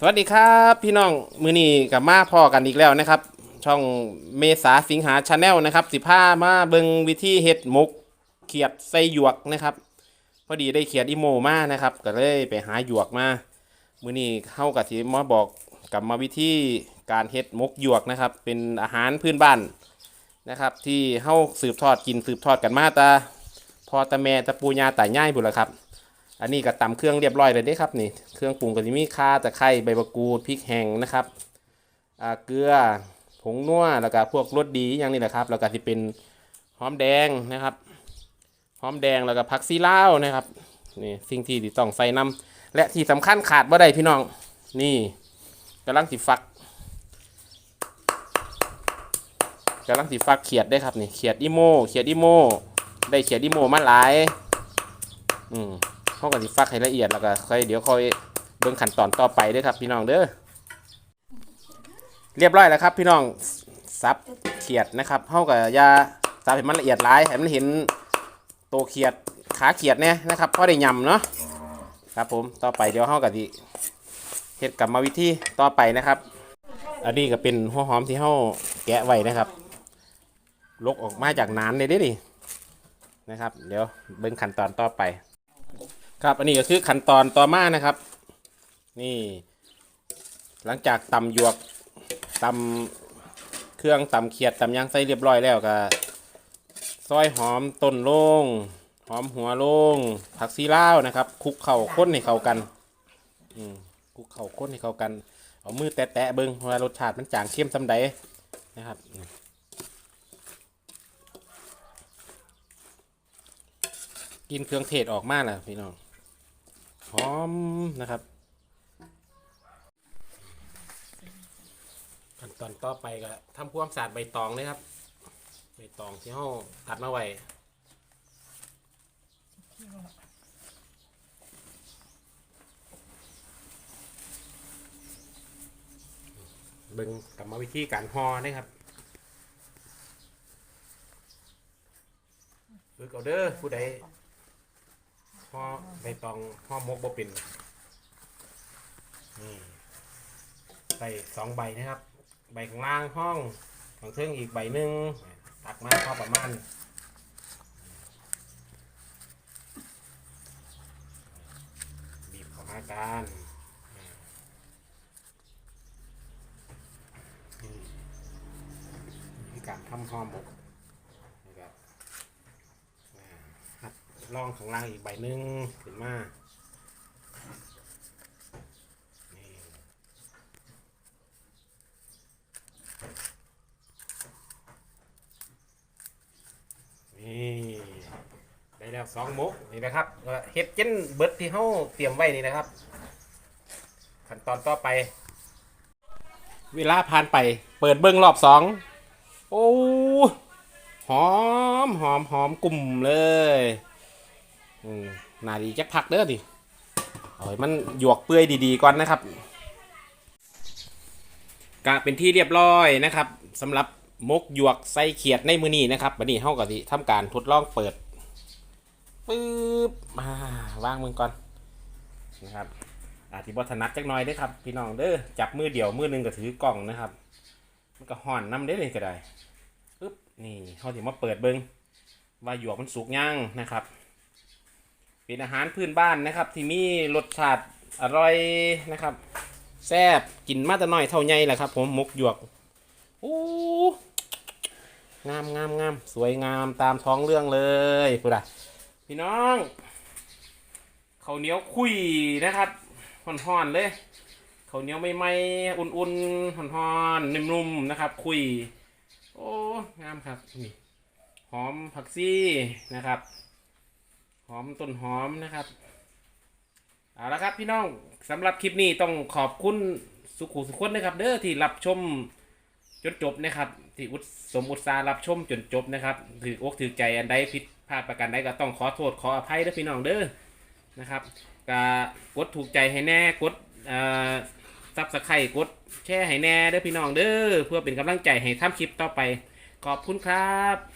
สวัสดีครับพี่น้องมือนี้กับมาพ่อกันอีกแล้วนะครับ ช่องเมษาสิงหาชาแนลนะครับสิผ้ามาเบิงวิธีเฮ็ดหมกเขียดใส่หยวกนะครับ พอดีได้เขียดอีโมมานะครับ ก็เลยไปหาหยวกมามือนี้เข้ากับที่มาบอกกับมาวิธีการเฮ็ดหมกหยวกนะครับ เป็นอาหารพื้นบ้านนะครับ ที่เข้าสืบทอดกินสืบทอดกันมาตาพอตาแม่ตาปูยาตายายบุญละครับ อันนี้ก็ตำเครื่องเรียบร้อยเลยเด้ครับนี่เครื่องปรุงก็จะมีข่าตะไคร้ใบมะกรูดพริกแห้งนะครับอ่าเกลือผงนัวแล้วก็พวกรสดีอย่างนี้แหละครับ แล้วก็ที่เป็นหอมแดงนะครับหอมแดงแล้วก็ผักซีลาวนะครับนี่สิ่งที่ที่ต้องใส่น้ำและที่สำคัญขาดบ่ได้พี่น้องนี่กำลังสิฟักกำลังสิฟักเขียดได้ครับนี่เขียดอีโมเขียดอีโมได้เขียดอีโมมาหลาย อืม เขาก็สิฟักให้ละเอียดแล้วก็ค่อยเดี๋ยวค่อยเบิ่งขั้นตอนต่อไปเด้อครับ พี่น้องเด้อเรียบร้อยแล้วครับ พี่น้องซับเขียดนะครับเขาก็อย่าซับให้มันละเอียดหลายให้มันเห็นตัวเขียดขาเขียดเนี่ยนะครับพอได้ยำเนาะครับผมต่อไปเดี๋ยวเขาก็สิเฮ็ดกรรมาวิธีต่อไปนะครับ อันนี้ก็เป็นหัวหอมที่เขาแกะไว้นะครับลกออกมาจากน้ำเลยเด้อนี่นะครับ เดี๋ยวเบิ่งขั้นตอนต่อไป ครับอันนี้ก็คือขั้นตอนต่อมานะครับ นี่ หลังจากตำหยวกตำเครื่องตำเขียดตำยางไส้เรียบร้อยแล้วก็ซอยหอมต้นโล่งหอมหัวโล่งผักซีลาวนะครับคลุกเข่าข้นให้เข้ากันอืมคลุกเข่าข้นให้เข้ากัน เอามือแตะๆเบิ้งว่ารสชาติมันจางเข้มสำใดนะครับกินเครื่องเทศออกมาแล้วพี่น้อง หอมนะครับ ขั้นตอนต่อไปก็ทำความสะอาดใบตองเลยครับ ใบตองที่เราตัดมาไว้เบิ่งกลับมาวิธีการห่อนะครับเบิ่งเอาเด้อผู้ใด ห่อใบตองห่อมกบ่เป็นนี่ใส่สองใบนะครับ ใบข้างล่างห้องของเทิงอีกใบหนึ่งตักมาพอประมาณบีบข้ามากันนี่การทำหอมบกนะครับอ่าหัด ล่องข้างล่างอีกใบหนึ่งขึ้นมานี่นี่ได้แล้วสองมุกนี่นะครับเฮ็ดเจนเบิร์ดที่เขาเตรียมไว้นี่นะครับ ขั้นตอนต่อไป เวลาผ่านไป เปิดเบิ้งรอบสองโอ้หอมหอมหอมกลุ่มเลย อืมนาดีจักพักเด้อดิเอาให้มันหยวกเปื่อยดีๆก่อนนะครับกะเป็นที่เรียบร้อยนะครับสำหรับมกหยวกไส้เขียดในมือนี้นะครับวันนี้เฮาก็สิทำการทดลองเปิดปึ๊บอ่าวางมือก่อนนะครับอาทิบถนัดจักหน่อยเด้ครับ พี่น้องเด้อจับมือเดียวมือหนึงก็ถือกล่องนะครับ มันก็ห่อนน้ำได้เลยก็ได้ปึ๊บนี่เขาถึงมาเปิดเบิงว่าหยวกมันสุกย่างนะครับ เป็นอาหารพื้นบ้านนะครับ ที่มีรสชาติอร่อยนะครับแซ่บกินมาแต่น้อยเท่าใหญ่แหละครับ ผมมกหยวกโอ้งามงามงามสวยงามตามท้องเรื่องเลยพูดอะพี่น้องข้าวเหนียวคุยนะครับห่อนๆเลยข้าวเหนียวไม่ไมๆอุ่นๆห่อนๆนุ่มๆนะครับ คุย โอ้งามครับนี่หอมผักซี่นะครับ หอมต้นหอมนะครับเอาละครับพี่น้องสำหรับคลิปนี้ต้องขอบคุณสุขุสุขคนนะครับ เด้อที่รับชมจนจบนะครับ ที่อุตสมอุตสาหรับชมจนจบนะครับถืออกถือใจอันใดผิดพลาดประการใดก็ต้องขอโทษขออภัยเด้อพี่น้องเด้อนะครับก็กดถูกใจให้แน่กดอ่อซับสไครต์กดแชร์ให้แน่เด้อพี่น้องเด้อเพื่อเป็นกำลังใจให้ทำคลิปต่อไป ขอบคุณครับ